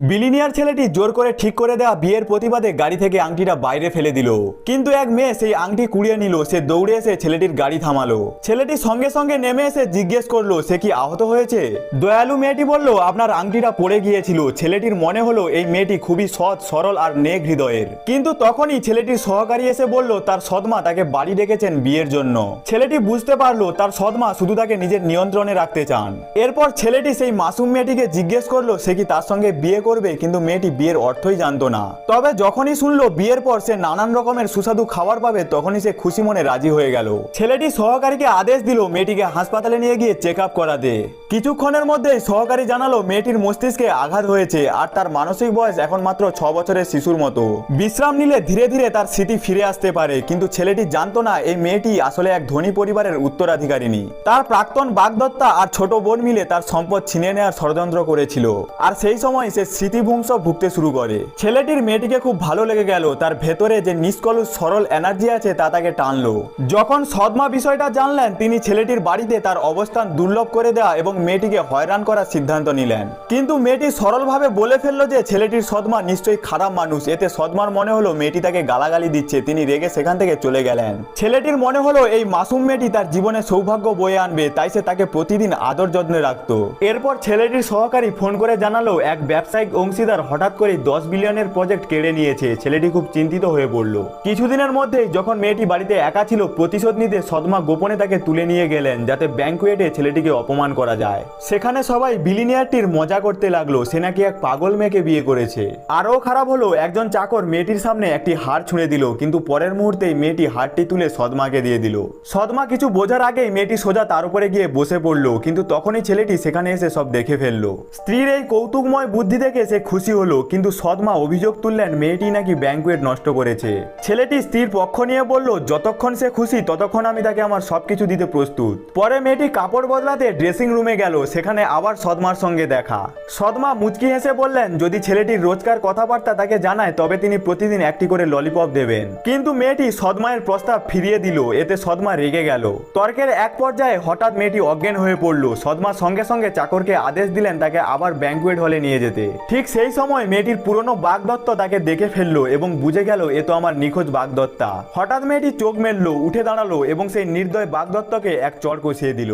Billionaire ছেলেটি জোর করে ঠিক করে দেওয়া বিয়ের প্রতিবাদে গাড়ি থেকে আংটিটা বাইরে ফেলে দিল। কিন্তু এক মেয়ে সেই আংটি কুড়িয়ে নিল, সে দৌড়ে এসে ছেলেটির গাড়ি থামালো। ছেলেটি সঙ্গে সঙ্গে নেমে এসে জিজ্ঞেস করল, সে কি আহত হয়েছে? দয়ালু মেয়েটি বলল, আপনার আংটিটা পড়ে গিয়েছিল। ছেলেটির মনে হলো এই মেয়েটি খুবই সৎ, সরল আর নেক হৃদয়ের। কিন্তু তখনই ছেলেটির সহকারী এসে বলল, তার সদমা তাকে বাড়ি ডেকেছেন বিয়ের জন্য। ছেলেটি বুঝতে পারল, তার সদমা শুধু তাকে নিজের নিয়ন্ত্রণে রাখতে চান। এরপর ছেলেটি সেই মাসুম মেয়েটিকে জিজ্ঞেস করল, সে কি তার সঙ্গে বিয়ে করবে, কিন্তু মেয়েটি বিয়ের অর্থই জানত না। তবে যখনই শুনলো বিয়ের পর সে নানান রকমের সুস্বাদু খাবার পাবে, তখনই সে খুশি মনে রাজি হয়ে গেল। ছেলেটি সহকারীকে আদেশ দিল মেয়েটিকে হাসপাতালে নিয়ে গিয়ে চেক আপ করাতে। কিছুক্ষণের মধ্যেই সহকারী জানালো মেয়েটির মস্তিষ্কে আঘাত হয়েছে আর তার মানসিক বয়স এখন মাত্র ছ বছরের শিশুর মতো। বিশ্রাম নিলে ধীরে ধীরে তার স্মৃতি ফিরে আসতে পারে, কিন্তু ছেলেটি জানতো না এই মেয়েটি আসলে এক ধনী পরিবারের উত্তরাধিকারিণী। তার প্রাক্তন বাগদত্তা আর ছোট বোন মিলে তার সম্পদ ছিনিয়ে নেওয়ার ষড়যন্ত্র করেছিল, আর সেই সময় সে স্মৃতিভ্রংশ ভুগতে শুরু করে। ছেলেটির মেয়েটিকে খুব ভালো লেগে গেল, তার ভেতরে যে নিষ্কলুষ, সরল এনার্জি আছে তা তাকে টানলো। যখন সদমা বিষয়টা জানলেন, তিনি ছেলেটির বাড়িতে তার অবস্থান দুর্লভ করে দেওয়া এবং মেয়েটিকে হয়রান করার সিদ্ধান্ত নিলেন। কিন্তু মেয়েটি সরলভাবে বলে ফেলল যে ছেলেটির সদমা নিশ্চয়ই খারাপ মানুষ। এতে সদমার মনে হলো মেয়েটি তাকে গালাগালি দিচ্ছে। তিনি রেগে সেখান থেকে চলে গেলেন। ছেলেটির মনে হলো এই মাসুম মেয়েটি তার জীবনে সৌভাগ্য বয়ে আনবে, তাই সে তাকে প্রতিদিন আদর যত্নে রাখত। এরপর ছেলেটির সহকারী ফোন করে জানালো, এক ব্যবসায়িক অংশীদার হঠাৎ করে দশ বিলিয়নের প্রজেক্ট কেড়ে নিয়েছে। ছেলেটি খুব চিন্তিত হয়ে পড়ল। কিছুদিনের মধ্যেই যখন মেয়েটি বাড়িতে একা ছিল, প্রতিশোধ নিতে সদমা গোপনে তাকে তুলে নিয়ে গেলেন, যাতে ব্যাংকুয়েটে ছেলেটিকে অপমান করা যায়। সেখানে সবাই বিলিনিয়ারটির মজা করতে লাগল। সে নাকি এক পাগল মেয়েকে বিয়ে করেছে। আরও খারাপ হলো, একজন চাকর মেয়েটির সামনে একটি হার ছুঁড়ে দিল, কিন্তু পরের মুহূর্তেই মেয়েটি হারটি তুলে সদমাকে দিয়ে দিল। সদমা কিছু বোঝার আগেই মেয়েটি সোজা তার উপরে গিয়ে বসে পড়ল, কিন্তু তখনই ছেলেটি সেখানে এসে সব দেখে ফেলল। স্ত্রীর এই কৌতুকময় বুদ্ধি দেখে সে খুশি হলো, কিন্তু সদমা অভিযোগ তুললেন মেয়েটি নাকি ব্যাংকুয়েট নষ্ট করেছে। ছেলেটি স্ত্রীর পক্ষ নিয়ে বলল, যতক্ষণ সে খুশি, ততক্ষণ আমি তাকে আমার সবকিছু দিতে প্রস্তুত। পরে মেয়েটি কাপড় বদলাতে ড্রেসিং রুমে গেল, সেখানে আবার সদমার সঙ্গে দেখা। সদমা মুচকি হেসে বললেন, যদি ছেলেটির রোজকার কথাবার্তা তাকে জানায়, তবে তিনি প্রতিদিন একটি করে ললিপপ দেবেন। কিন্তু মেয়েটি সদমায়ের প্রস্তাব ফিরিয়ে দিল, এতে সদমা রেগে গেল। তর্কের এক পর্যায়ে হঠাৎ মেয়েটি অজ্ঞান হয়ে পড়ল। সদমা সঙ্গে সঙ্গে চাকরকে আদেশ দিলেন তাকে আবার ব্যাংকুয়েট হলে নিয়ে যেতে। ঠিক সেই সময় মেয়েটির পুরনো বাগদত্ত তাকে দেখে ফেলল এবং বুঝে গেল, এ তো আমার নিখোঁজ বাগদত্তা। হঠাৎ মেয়েটি চোখ মেললো, উঠে দাঁড়াল এবং সেই নির্দয় বাগদত্তকে এক চড় কষিয়ে দিল।